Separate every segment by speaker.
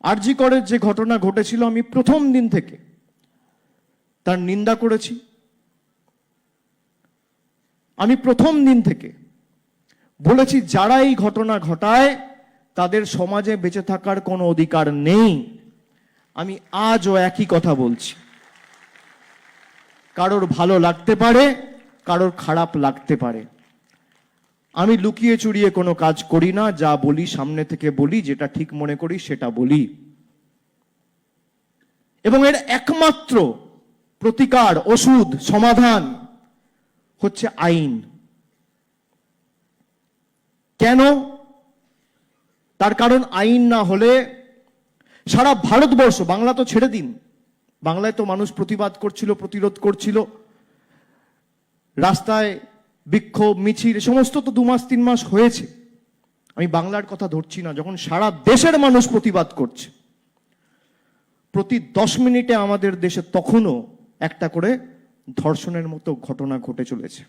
Speaker 1: আরজি করের যে ঘটনা ঘটেছিল আমি প্রথম দিন থেকে তার নিন্দা করেছি। আমি প্রথম দিন থেকে বলেছি, যারা এই ঘটনা ঘটায়, তাদের সমাজে বেঁচে থাকার কোনো অধিকার নেই। আমি আজও একই কথা বলছি। কারোর ভালো লাগতে পারে, কারোর খারাপ লাগতে পারে। আমি লুকিয়ে চুরিয়ে কোনো কাজ করি না, যা বলি সামনে থেকে বলি, যেটা ঠিক মনে করি সেটা বলি। এবং এর একমাত্র প্রতিকার, ওষুধ, সমাধান হচ্ছে আইন। কেন? তার কারণ আইন না হলে সারা ভারতবর্ষ, বাংলা তো ছেড়ে দিন। বাংলায় তো মানুষ প্রতিবাদ করছিল, প্রতিরোধ করছিল। রাস্তায় বিক্ষোভ, মিছিল, সমস্ত তো দু মাস, তিন মাস হয়েছে। আমি বাংলার কথা ধরছি না, যখন সারা দেশের মানুষ প্রতিবাদ করছে, প্রতি দশ মিনিটে আমাদের দেশে তখনও একটা করে ধর্ষণের মতো ঘটনা ঘটে চলেছে।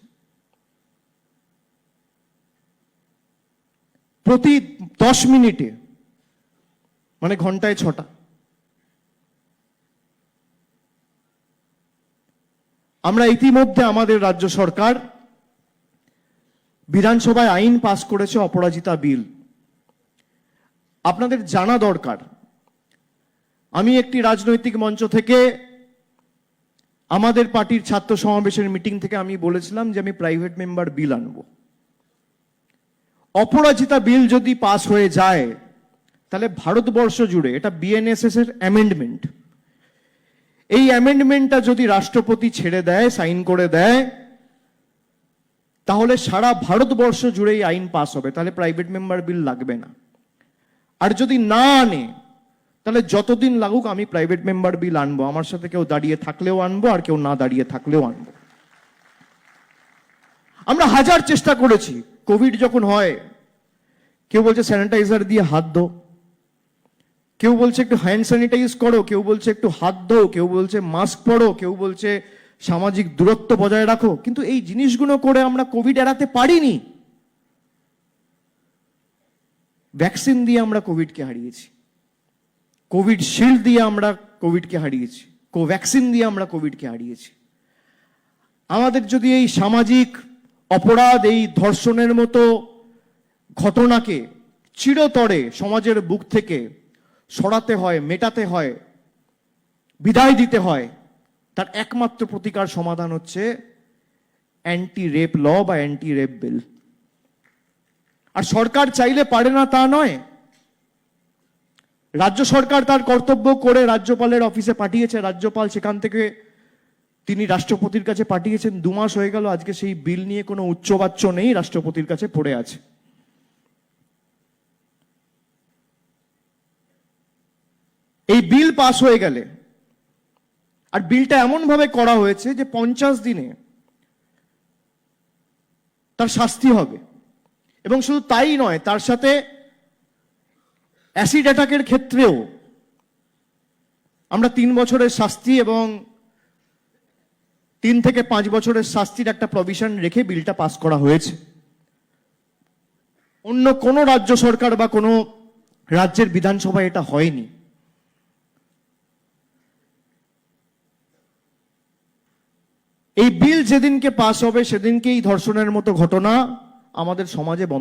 Speaker 1: প্রতি দশ মিনিটে মানে ঘন্টায় ছটা। আমরা ইতিমধ্যে আমাদের রাজ্য সরকার বিধানসভায় আইন পাস করেছে অপরাজিতা বিল। আপনাদের জানা দরকার। আমি একটি রাজনৈতিক মঞ্চ থেকে আমাদের পার্টির ছাত্র সমাবেশের মিটিং থেকে আমি বলেছিলাম যে আমি প্রাইভেট মেম্বার বিল আনব। অপরাজিতা বিল যদি পাস হয়ে যায়, তাহলে ভারতবর্ষ জুড়ে, এটা বিএনএসএস এর অ্যামেন্ডমেন্ট এই অ্যামেন্ডমেন্টটা যদি রাষ্ট্রপতি ছেড়ে দেয় সাইন করে দেয় তাহলে সারা ভারতবর্ষ জুড়ে এই আইন পাস হবে, তাহলে প্রাইভেট মেম্বার বিল লাগবে না। আর যদি না আনে, তাহলে যতদিন লাগুক আমি প্রাইভেট মেম্বার বিল আনব, আমার সাথে কেউ দাঁড়িয়ে থাকলেও আনব, আর কেউ না দাঁড়িয়ে থাকলেও আনব। আমরা হাজার চেষ্টা করেছি কোভিড যখন হয়, কেউ বলছে স্যানিটাইজার দিয়ে হাত ধো, কেউ বলছে একটু হ্যান্ড স্যানিটাইজ করো, কেউ বলছে একটু হাত ধো, কেউ বলছে মাস্ক পরো, কেউ বলছে সামাজিক দূরত্ব বজায় রাখো। কিন্তু এই জিনিসগুলো করে আমরা কোভিড এড়াতে পারিনি। ভ্যাকসিন দিয়ে আমরা কোভিডকে হারিয়েছি। কোভিড শিল্ড দিয়ে আমরা কোভিডকে হারিয়েছি। কোভ্যাক্সিন দিয়ে আমরা কোভিডকে হারিয়েছি। আমাদের যদি এই সামাজিক অপরাধ, এই ধর্ষণের মতো ঘটনাকে চিরতরে সমাজের বুক থেকে সরাতে হয়, মেটাতে হয়, বিদায় দিতে হয় তার একমাত্র প্রতিকার সমাধান হচ্ছে অ্যান্টি রেপ ল বা অ্যান্টি রেপ বিল আর সরকার চাইলে পারে না তা নয়। রাজ্য সরকার তার কর্তব্য করে রাজ্যপালের অফিসে পাঠিয়েছে। রাজ্যপাল সেখান থেকে তিনি রাষ্ট্রপতির কাছে পাঠিয়েছেন। দু মাস হয়ে গেল, আজকে সেই বিল নিয়ে কোনো উচ্চবাচ্য নেই, রাষ্ট্রপতির কাছে পড়ে আছে। এই বিল পাস হয়ে গেলে আর বিলটা এমন ভাবে করা হয়েছে যে পঞ্চাশ দিনে তার শাস্তি হবে। এবং শুধু তাই নয়, তার সাথে অ্যাসিড অ্যাটাকের ক্ষেত্রেও আমরা তিন বছরের শাস্তি এবং তিন থেকে পাঁচ বছরের শাস্তির একটা প্রভিশন রেখে বিলটা পাস করা হয়েছে। অন্য কোনো রাজ্য সরকার বা কোনো রাজ্যের বিধানসভায় এটা হয়নি। এই বিল যেদিনকে পাশ হবে সেদিনকেই ধর্ষণের মতো ঘটনা আমাদের সমাজে বন্ধ